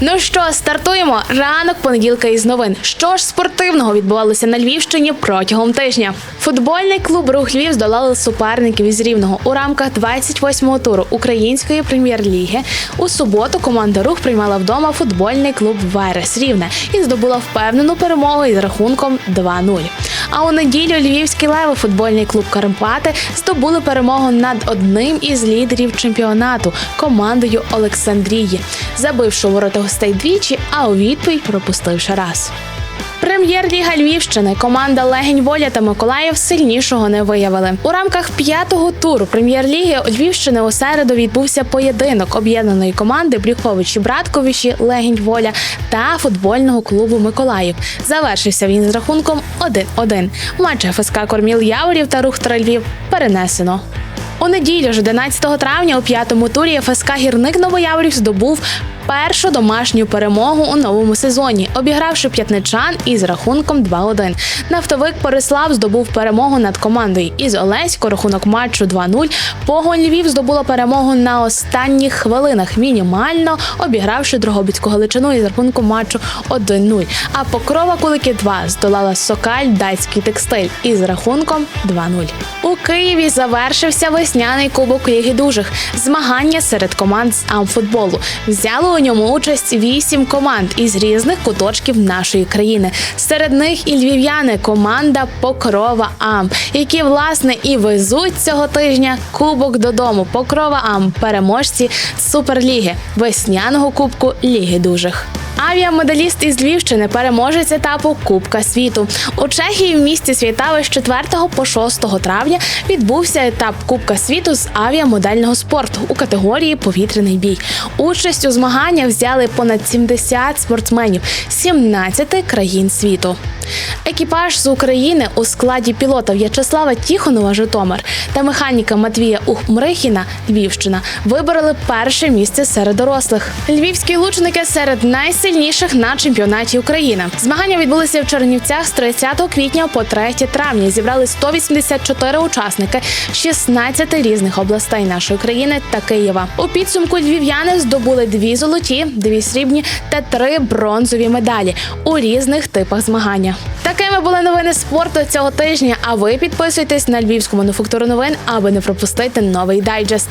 Ну що, стартуємо ранок понеділка із новин. Що ж спортивного відбувалося на Львівщині протягом тижня? Футбольний клуб Рух Львів здолали суперників із рівного у рамках 28-го туру української прем'єр-ліги. У суботу команда Рух приймала вдома футбольний клуб Верес Рівне і здобула впевнену перемогу із рахунком 2-0. А у неділю Львівський леви футбольний клуб Карпати здобули перемогу над одним із лідерів чемпіонату командою Олександрії, забивши ворота гостей двічі, а у відповідь пропустивши раз. Прем'єр-ліга Львівщини команда Легень Воля та Миколаїв сильнішого не виявили. У рамках п'ятого туру прем'єр-ліги Львівщини у середу відбувся поєдинок об'єднаної команди Брюховичі Братковичі Легень Воля та футбольного клубу Миколаїв. Завершився він з рахунком 1-1. Матч ФСК Корміл Яворів та Рух Львів перенесено. У неділю ж 11 травня у п'ятому турі ФСК Гірник Новояворів здобув першу домашню перемогу у новому сезоні, обігравши п'ятничан із рахунком 2-1. Нафтовик Переслав здобув перемогу над командою із Олесько. Рахунок матчу 2-0. Погонь Львів здобула перемогу на останніх хвилинах, мінімально обігравши Дрогобицьку Галичину із рахунком матчу 1-0. А Покрова Кулики 2 здолала Сокаль Датський текстиль із рахунком 2-0. У Києві завершився весняний кубок Ліги Дужих. Змагання серед команд з амфутболу. Взяло у ньому участь вісім команд із різних куточків нашої країни. Серед них і львів'яни команда Покрова Ам, які власне і везуть цього тижня кубок додому. Покрова Ам, переможці Суперліги, весняного кубку Ліги Дужих. Авіамедаліст із Львівщини переможець етапу Кубка світу. У Чехії в місті Світави з 4 по 6 травня відбувся етап Кубка світу з авіамодельного спорту у категорії повітряний бій. Участь у змаганнях взяли понад 70 спортсменів з 17 країн світу. Екіпаж з України у складі пілота В'ячеслава Тіхонова Житомир та механіка Матвія Ухмрихіна Львівщина вибороли перше місце серед дорослих. Львівські лучники серед найсильніших на чемпіонаті України. Змагання відбулися в Чернівцях з 30 квітня по 3 травня. Зібрали 184 учасники з 16 різних областей нашої країни та Києва. У підсумку львів'яни здобули дві золоті, дві срібні та три бронзові медалі у різних типах змагання. Такими були новини спорту цього тижня. А ви підписуйтесь на львівську мануфактуру новин, аби не пропустити новий дайджест.